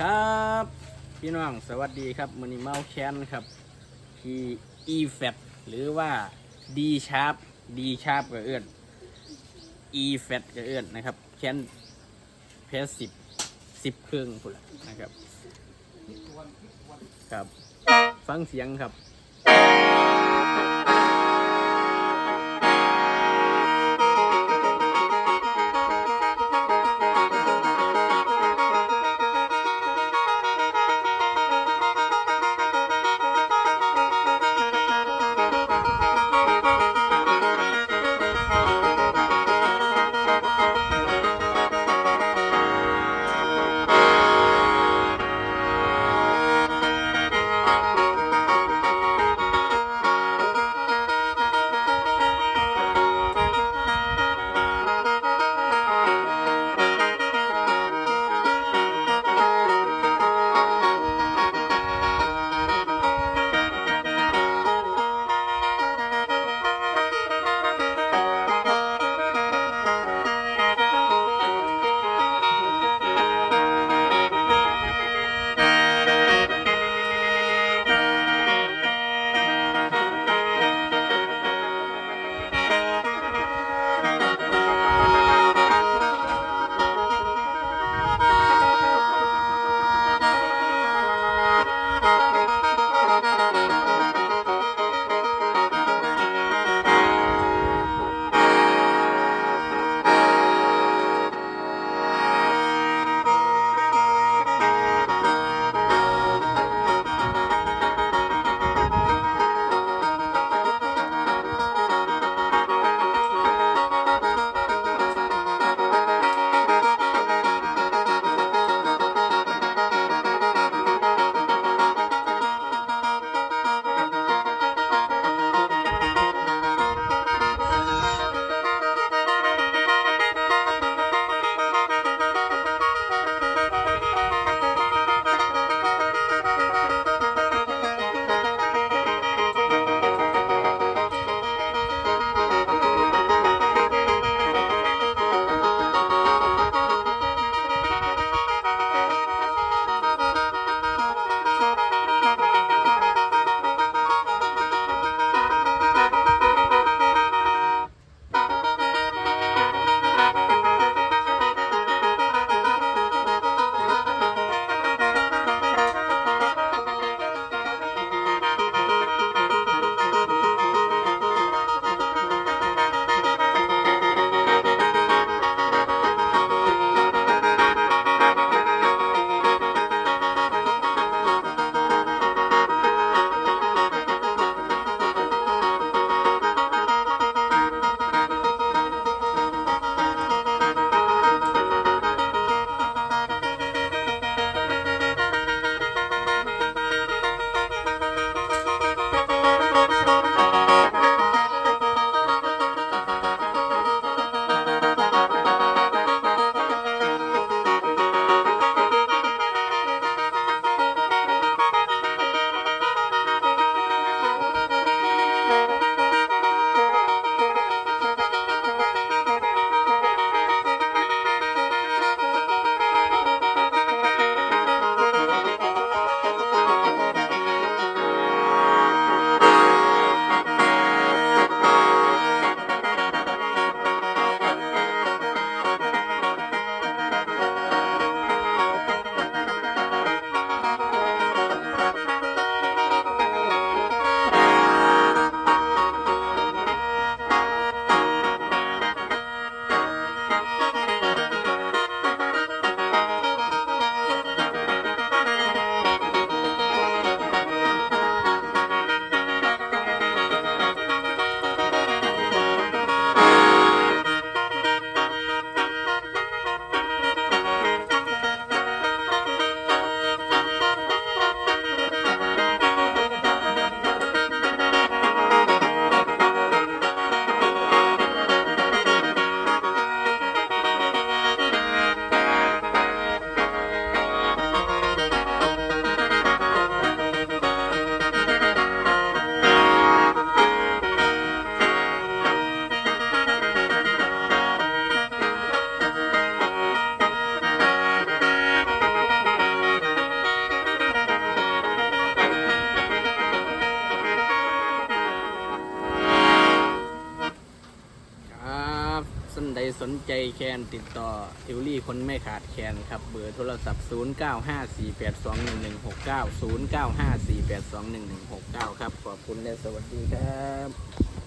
ครับพี่น้องสวัสดีครับมันนี่เมาแคนครับที่ e f a t หรือว่า d sharp d sharp ก็เอื้อน e f a t ก็เอื้อนนะครับแคนเพสสิบสิบเครื่องพุ่นละนะครับ ครับ ฟังเสียงครับ สนใจแคนติดต่อทิวลี่คนไม่ขาดแคนครับ เบอร์โทรศัพท์ 0954821169 0954821169 ครับ ขอบคุณและสวัสดีครับ